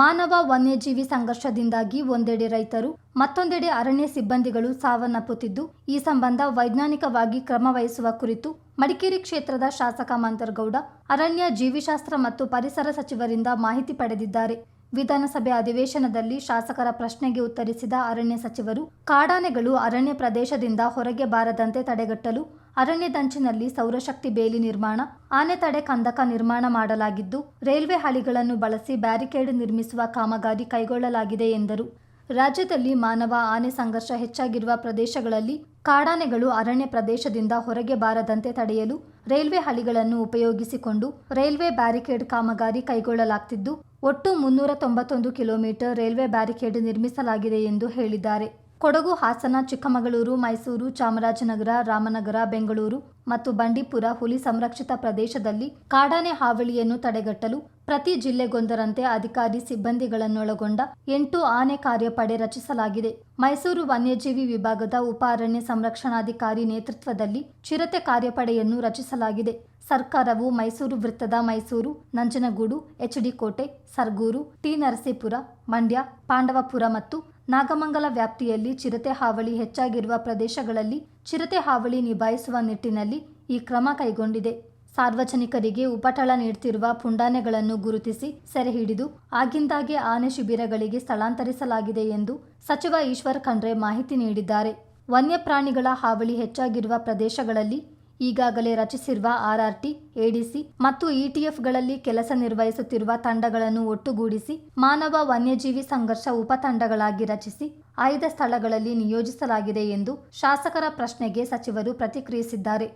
ಮಾನವ ವನ್ಯಜೀವಿ ಸಂಘರ್ಷದಿಂದಾಗಿ ಒಂದೆಡೆ ರೈತರು, ಮತ್ತೊಂದೆಡೆ ಅರಣ್ಯ ಸಿಬ್ಬಂದಿಗಳು ಸಾವನ್ನಪ್ಪುತ್ತಿದ್ದು, ಈ ಸಂಬಂಧ ವೈಜ್ಞಾನಿಕವಾಗಿ ಕ್ರಮ ವಹಿಸುವ ಕುರಿತು ಮಡಿಕೇರಿ ಕ್ಷೇತ್ರದ ಶಾಸಕ ಮಂತರ್ಗೌಡ ಅರಣ್ಯ ಜೀವಿಶಾಸ್ತ್ರ ಮತ್ತು ಪರಿಸರ ಸಚಿವರಿಂದ ಮಾಹಿತಿ ಪಡೆದಿದ್ದಾರೆ. ವಿಧಾನಸಭೆ ಅಧಿವೇಶನದಲ್ಲಿ ಶಾಸಕರ ಪ್ರಶ್ನೆಗೆ ಉತ್ತರಿಸಿದ ಅರಣ್ಯ ಸಚಿವರು, ಕಾಡಾನೆಗಳು ಅರಣ್ಯ ಪ್ರದೇಶದಿಂದ ಹೊರಗೆ ಬಾರದಂತೆ ತಡೆಗಟ್ಟಲು ಅರಣ್ಯದಂಚಿನಲ್ಲಿ ಸೌರಶಕ್ತಿ ಬೇಲಿ ನಿರ್ಮಾಣ, ಆನೆ ತಡೆ ಕಂದಕ ನಿರ್ಮಾಣ ಮಾಡಲಾಗಿದ್ದು, ರೈಲ್ವೆ ಹಳಿಗಳನ್ನು ಬಳಸಿ ಬ್ಯಾರಿಕೇಡ್ ನಿರ್ಮಿಸುವ ಕಾಮಗಾರಿ ಕೈಗೊಳ್ಳಲಾಗಿದೆ ಎಂದರು. ರಾಜ್ಯದಲ್ಲಿ ಮಾನವ ಆನೆ ಸಂಘರ್ಷ ಹೆಚ್ಚಾಗಿರುವ ಪ್ರದೇಶಗಳಲ್ಲಿ ಕಾಡಾನೆಗಳು ಅರಣ್ಯ ಪ್ರದೇಶದಿಂದ ಹೊರಗೆ ಬಾರದಂತೆ ತಡೆಯಲು ರೈಲ್ವೆ ಹಳಿಗಳನ್ನು ಉಪಯೋಗಿಸಿಕೊಂಡು ರೈಲ್ವೆ ಬ್ಯಾರಿಕೇಡ್ ಕಾಮಗಾರಿ ಕೈಗೊಳ್ಳಲಾಗ್ತಿದ್ದು, ಒಟ್ಟು ಮುನ್ನೂರ ತೊಂಬತ್ತೊಂದು ಕಿಲೋಮೀಟರ್ ರೈಲ್ವೆ ಬ್ಯಾರಿಕೇಡ್ ನಿರ್ಮಿಸಲಾಗಿದೆ ಎಂದು ಹೇಳಿದ್ದಾರೆ. ಕೊಡಗು, ಹಾಸನ, ಚಿಕ್ಕಮಗಳೂರು, ಮೈಸೂರು, ಚಾಮರಾಜನಗರ, ರಾಮನಗರ, ಬೆಂಗಳೂರು ಮತ್ತು ಬಂಡೀಪುರ ಹುಲಿ ಸಂರಕ್ಷಿತ ಪ್ರದೇಶದಲ್ಲಿ ಕಾಡಾನೆ ಹಾವಳಿಯನ್ನು ತಡೆಗಟ್ಟಲು ಪ್ರತಿ ಜಿಲ್ಲೆಗೊಂದರಂತೆ ಅಧಿಕಾರಿ ಸಿಬ್ಬಂದಿಗಳನ್ನೊಳಗೊಂಡ ಎಂಟು ಆನೆ ಕಾರ್ಯಪಡೆ ರಚಿಸಲಾಗಿದೆ. ಮೈಸೂರು ವನ್ಯಜೀವಿ ವಿಭಾಗದ ಉಪ ಅರಣ್ಯ ಸಂರಕ್ಷಣಾಧಿಕಾರಿ ನೇತೃತ್ವದಲ್ಲಿ ಚಿರತೆ ಕಾರ್ಯಪಡೆಯನ್ನು ರಚಿಸಲಾಗಿದೆ. ಸರ್ಕಾರವು ಮೈಸೂರು ವೃತ್ತದ ಮೈಸೂರು, ನಂಜನಗೂಡು ಎಚ್ಡಿ ಕೋಟೆ, ಸರ್ಗೂರು, ಟಿ ನರಸೀಪುರ, ಮಂಡ್ಯ, ಪಾಂಡವಪುರ ಮತ್ತು ನಾಗಮಂಗಲ ವ್ಯಾಪ್ತಿಯಲ್ಲಿ ಚಿರತೆ ಹಾವಳಿ ಹೆಚ್ಚಾಗಿರುವ ಪ್ರದೇಶಗಳಲ್ಲಿ ಚಿರತೆ ಹಾವಳಿ ನಿಭಾಯಿಸುವ ನಿಟ್ಟಿನಲ್ಲಿ ಈ ಕ್ರಮ ಕೈಗೊಂಡಿದೆ. ಸಾರ್ವಜನಿಕರಿಗೆ ಉಪಟಳ ನೀಡುತ್ತಿರುವ ಪುಂಡಾನೆಗಳನ್ನು ಗುರುತಿಸಿ ಸೆರೆಹಿಡಿದು ಆಗಿಂದಾಗೆ ಆನೆ ಶಿಬಿರಗಳಿಗೆ ಸ್ಥಳಾಂತರಿಸಲಾಗಿದೆ ಎಂದು ಸಚಿವ ಈಶ್ವರ್ ಖಂಡ್ರೆ ಮಾಹಿತಿ ನೀಡಿದ್ದಾರೆ. ವನ್ಯಪ್ರಾಣಿಗಳ ಹಾವಳಿ ಹೆಚ್ಚಾಗಿರುವ ಪ್ರದೇಶಗಳಲ್ಲಿ ಈಗಾಗಲೇ ರಚಿಸಿರುವ ಆರ್ಆರ್ಟಿ, ಎಡಿಸಿ ಮತ್ತು ಇಟಿಎಫ್ಗಳಲ್ಲಿ ಕೆಲಸ ನಿರ್ವಹಿಸುತ್ತಿರುವ ತಂಡಗಳನ್ನು ಒಟ್ಟುಗೂಡಿಸಿ ಮಾನವ ವನ್ಯಜೀವಿ ಸಂಘರ್ಷ ಉಪತಂಡಗಳಾಗಿ ರಚಿಸಿ ಆಯ್ದ ಸ್ಥಳಗಳಲ್ಲಿ ನಿಯೋಜಿಸಲಾಗಿದೆ ಎಂದು ಶಾಸಕರ ಪ್ರಶ್ನೆಗೆ ಸಚಿವರು ಪ್ರತಿಕ್ರಿಯಿಸಿದ್ದಾರೆ.